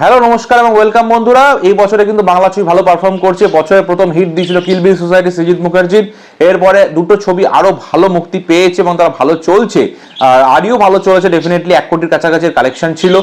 Hello, নমস্কার এবং welcome বন্ধুরা। এই বছরে কিন্তু বাংলা ছবি ভালো পারফর্ম করছে। বছরের প্রথম হিট দিয়েছিল কিলবিল সোসাইটি সৃজিত মুখার্জির এরপরে দুটো ছবি আরও ভালো মুক্তি পেয়েছে এবং তারা ভালো চলছে। আর আরিও ভালো চলেছে ডেফিনেটলি এক কোটির কাছাকাছি কালেকশন ছিল।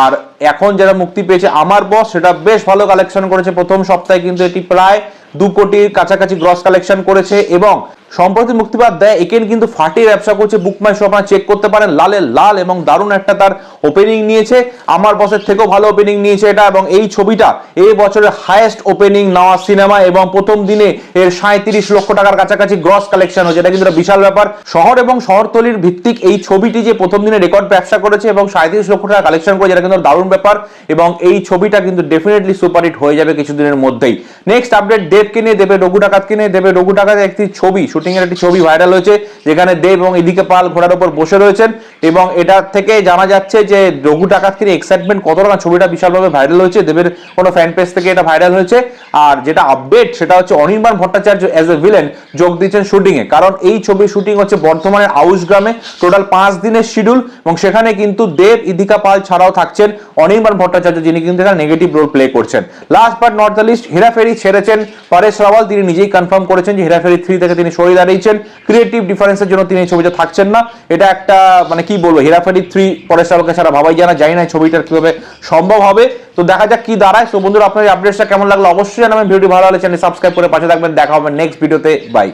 আর এখন যারা মুক্তি পেয়েছে, আমার বস সেটা বেশ ভালো কালেকশন করেছে। প্রথম সপ্তাহে কিন্তু এটি প্রায় দু কোটির কাছাকাছি গ্রস কালেকশন করেছে এবং সম্প্রতি মুক্তিবাদ দেয় একেন কিন্তু ফাটিয়ে ব্যবসা করছে বুক মাই আপনারা চেক করতে পারেন। লালের লাল এবং দারুণ একটা তার ওপেনিং নিয়েছে। আমার বসের থেকেও ভালো ওপেনিং নিয়েছে এটা এবং এই ছবিটা এই বছরের হায়েস্ট ওপেনিং নেওয়া সিনেমা এবং প্রথম দিনে এর সাঁত্রিশ লক্ষ টাকার কাছাকাছি গ্রস কালেকশন হচ্ছে এটা কিন্তু বিশাল ব্যাপার। শহর এবং শহরতলির ভিত্তিক এই ছবিটি যে প্রথম দিনে রেকর্ড ব্যবসা করেছে এবং সাঁত্রিশ লক্ষ টাকা কালেকশন করেছে, এটা কিন্তু দারুণ ব্যাপার এবং এই ছবিটা কিন্তু ডেফিনেটলি সুপারহিট হয়ে যাবে কিছুদিনের মধ্যেই। নেক্সট আপডেট দেবকে নিয়ে দেবে রঘু ডাকাতকে নিয়ে। দেবে রঘু ডাকাত একটি ছবি শুটিং এর একটি ছবি ভাইরাল হয়েছে, যেখানে দেব এবং এদিকে পাল ঘোড়ার উপর বসে রয়েছেন এবং এটা থেকে জানা যাচ্ছে যে রঘু ডাকাতকে নিয়ে এক্সাইটমেন্ট কতটা না ছবিটা বিশালভাবে ভাইরাল হয়েছে, দেবের কোনো ফ্যান পেজ থেকে এটা ভাইরাল হয়েছে। আর যেটা আপডেট সেটা হচ্ছে Anirban Bhattacharya as a villain যোগ দিচ্ছেন শুটিং এ। কারণ এই ছবির শুটিং হচ্ছে বর্ধমানের আউশ গ্রামে টোটাল পাঁচ দিনের শিডিউল এবং সেখানে কিন্তু দেব, ইদিকা পাল ছাড়াও থাকছেন অনির্বাণ ভট্টাচার্য, যিনি কিন্তু এখানে নেগেটিভ রোল প্লে করছেন। Last but not the least Hera Pheri ছেড়েছেন, পরেশ রাওয়াল, তিনি নিজেই কনফার্ম করেছেন যে হেরাফেরি থ্রি থেকে তিনি সরে দাঁড়িয়েছেন ক্রিয়েটিভ ডিফারেন্সের জন্য তিনি এই ছবিতে থাকছেন না। এটা একটা মানে কি বলব, হেরাফেরি থ্রি পরেশ রাওয়ালকে ছাড়া ভাবাই জানা যায় না। এই ছবিটার কীভাবে সম্ভব হবে। তো দেখা যাক কি দাঁড়ায়। তো বন্ধুরা আপনার আপডেটটা কেমন লাগল অবশ্যই জানাবেন। ভিডিও ভালো হলে চ্যানেল সাবস্ক্রাইব করে পাশে থাকবেন। দেখা হবে নেক্সট ভিডিওতে বাই